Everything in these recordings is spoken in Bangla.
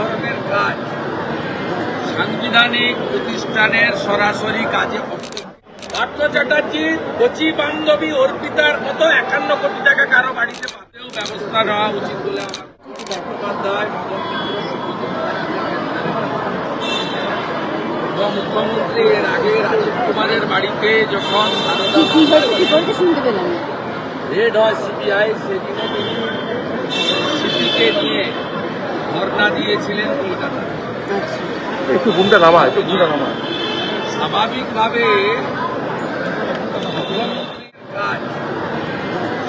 ধরনের কাজ। সাংবিধানিক প্রতিষ্ঠানের সরাসরি কাজে পার্থ চ্যাটার্জির কচি বান্ধবী অর্পিতার মতো একান্ন কোটি টাকা কারও বাড়িতে পাতেও ব্যবস্থা নেওয়া উচিত বলে আমার চট্টোপাধ্যায় মুখ্যমন্ত্রী এর আগে রাজীব কুমারের বাড়িতে যখন। রেড হয় সিবিআই সেদিনে তিনি সিপিকে নিয়ে ধর্ণা দিয়েছিলেন কলকাতা। একটু ঘুমটা নামা একটু ঘুমটা নামা। স্বাভাবিকভাবে কাজ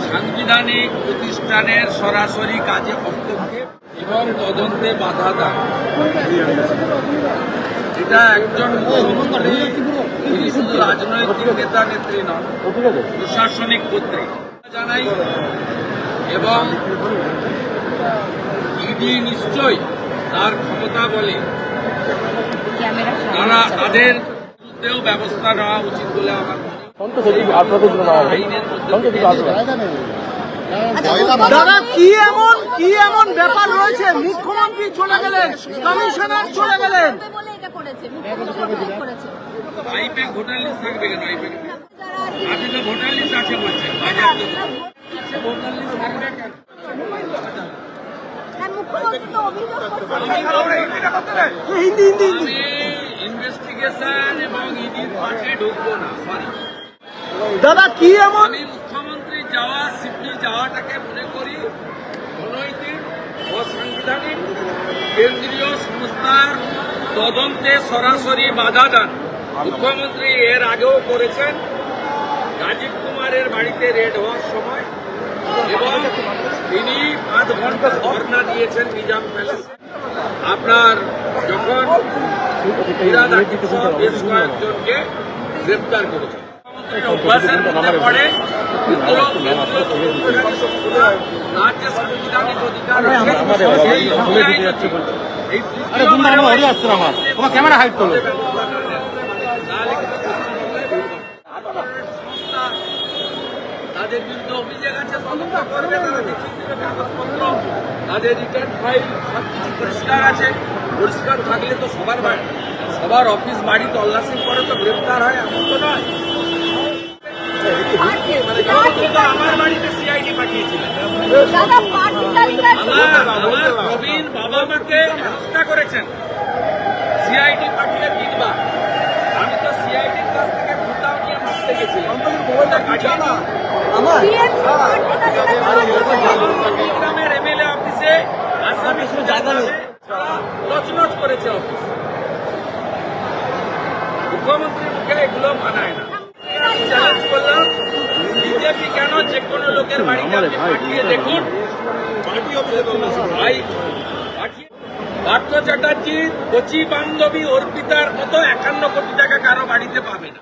সাংবিধানিক প্রতিষ্ঠানের সরাসরি কাজে হস্তক্ষেপ এবং তদন্তে বাধা দান। এটা একজন মুখ্যমন্ত্রী তিনি শুধু রাজনৈতিক নেতা নেত্রী নন প্রশাসনিক কর্তৃক। জানাই এবং ইডি নিশ্চয়ই তার ক্ষমতা বলে তারা তাদের বিরুদ্ধেও ব্যবস্থা নেওয়া উচিত বলে আমার দাদা কি এমন কি এমন ব্যাপার রয়েছে? মুখ্যমন্ত্রী চলে গেলেন কমিশনার চলে গেলেন। বলে এটা করেছে মুখ্যমন্ত্রী করেছে আইপ্যাক ভোটার লিস্ট থাকবে কেন? আইপ্যাক আপনি তো ভোটার লিস্ট আছে বলছেন বাজার তো আছে ভোটার লিস্ট থাকবে কেন হ্যাঁ, মুখ্যমন্ত্রী তো অভিযোগ করছেন ইনভেস্টিগেশন এবং ঢুকবো না দাদা, কি এমন? মুখ্যমন্ত্রী যাওয়া সিপি যাওয়াটাকে মনে করি অনৈতিক অসাংবিধানিক কেন্দ্রীয় সংস্থার তদন্তে সরাসরি বাধা দান। মুখ্যমন্ত্রী এর আগেও করেছেন। রাজীব কুমারের বাড়িতে রেড হওয়ার সময় এবং তিনি পাঁচ ঘণ্টা ধর্ণা দিয়েছেন নিজাম প্যালেস। আপনার যখন বেশ কয়েকজনকে গ্রেপ্তার করেছেন মুখ্যমন্ত্রীর অভ্যাসের মধ্যে পড়ে কেন্দ্র কেন্দ্রীয় রাজ্য তাদের বিরুদ্ধে অভিযোগ আছে তদন্ত করবে তারা দেখিয়ে দেবে কাগজপত্র তাদের রিটার্ন ফাইল সব কিছু পরিষ্কার আছে। পরিষ্কার থাকলে তো সবার বাড়ি সবার অফিস বাড়ি তল্লাশি করে তো গ্রেপ্তার হয় এমন তো নয়। মানে আমার বাড়িতে সিআইডি পাঠিয়েছিলেন দাদা পার্টি তালিকায় আমার প্রবীণ বাবা মাকে করেছেন। সিআইডি পাঠিয়ে তিনবার আমি তো সিআইডির কাছ থেকে ভোটাও নিয়ে মারতে গেছিলাম। ওটা কাটিয়ে না TNC পার্টি তালিকায় গ্রামের এমএলএ অফিসে আসামি জায়গা লচলচ করেছে অফিস। মুখ্যমন্ত্রীর মুখে এগুলো মানায় না। চ্যালেঞ্জ করলাম। বিজেপি কেন যে কোনো লোকের বাড়িতে আপনি পাঠিয়ে দেখুন। ভাই পার্থ চ্যাটার্জির কচি বান্ধবী অর্পিতার মতো একান্ন কোটি টাকা কারও বাড়িতে পাবে না।